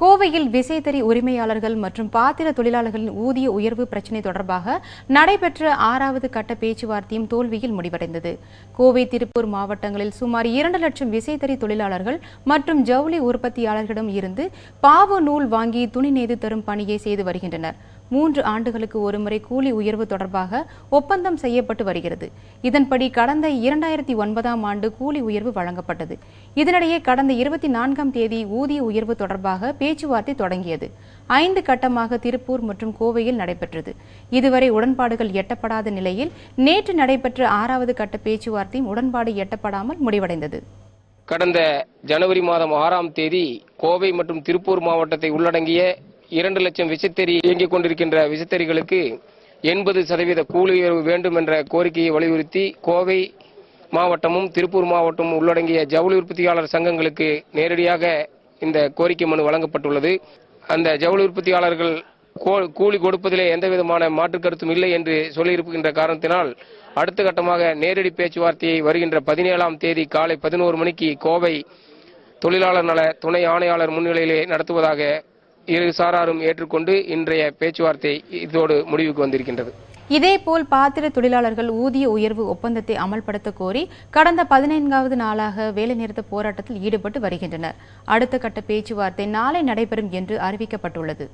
கோவையில் விசைத்தறி உரிமையாளர்கள் மற்றும் பாத்திர தொழிலாளர்களின் ஊதிய உயர்வு பிரச்சினை தொடர்பாக நடைபெற்ற ஆறாவது கட்ட பேச்சுவார்த்தையும் தோல்வியில் முடிவடைந்தது. கோவை திருப்பூர் மாவட்டங்களில் சுமார் இரண்டு லட்சம் விசைத்தறி தொழிலாளர்கள் மற்றும் ஜவுளி உற்பத்தியாளர்களிடம் இருந்து பாவு நூல் வாங்கி துணி நெய்து தரும் பணியை செய்து வருகின்றனர். மூன்று ஆண்டுகளுக்கு ஒருமுறை கூலி உயர்வு தொடர்பாக ஒப்பந்தம் செய்யப்பட்டு வருகிறது. இதன்படி கடந்த இரண்டாயிரத்தி ஒன்பதாம் ஆண்டு கூலி உயர்வு வழங்கப்பட்டது. இதனிடையே கடந்த இருபத்தி நான்காம் தேதி ஊதிய உயர்வு தொடர்பாக பேச்சுவார்த்தை தொடங்கியது. ஐந்து கட்டமாக திருப்பூர் மற்றும் கோவையில் நடைபெற்றது. இதுவரை உடன்பாடுகள் எட்டப்படாத நிலையில் நேற்று நடைபெற்ற ஆறாவது கட்ட பேச்சுவார்த்தையும் உடன்பாடு எட்டப்படாமல் முடிவடைந்தது. கடந்த ஜனவரி மாதம் ஆறாம் தேதி கோவை மற்றும் திருப்பூர் மாவட்டத்தை உள்ளடங்கிய இரண்டு லட்சம் விசைத்தறி இயங்கிக் கொண்டிருக்கின்ற விசைத்தறிகளுக்கு எண்பது சதவீத கூலி உயர்வு வேண்டும் என்ற கோரிக்கையை வலியுறுத்தி கோவை மாவட்டமும் திருப்பூர் மாவட்டமும் உள்ளடங்கிய ஜவுளி உற்பத்தியாளர் சங்கங்களுக்கு நேரடியாக இந்த கோரிக்கை மனு வழங்கப்பட்டுள்ளது. அந்த ஜவுளி உற்பத்தியாளர்கள் கோ- கூலி கொடுப்பதிலே எந்தவிதமான மாற்று கருத்தும் இல்லை என்று சொல்லியிருக்கின்ற காரணத்தினால் அடுத்த கட்டமாக நேரடி பேச்சுவார்த்தையை வருகின்ற பதினேழாம் தேதி காலை பதினோரு மணிக்கு கோவை தொழிலாளர் நல துணை ஆணையாளர் முன்னிலையிலே நடத்துவதாக இரு சாராரும் ஏற்றுக்கொண்டு இன்றைய பேச்சுவார்த்தை இதோடு முடிவுக்கு வந்திருக்கின்றது. இதேபோல் பாத்திர தொழிலாளர்கள் ஊதிய உயர்வு ஒப்பந்தத்தை அமல்படுத்த கோரி கடந்த பதினைந்தாவது நாளாக வேலைநிறுத்த போராட்டத்தில் ஈடுபட்டு வருகின்றனர். அடுத்த கட்ட பேச்சுவார்த்தை நாளை நடைபெறும் என்று அறிவிக்கப்பட்டுள்ளது.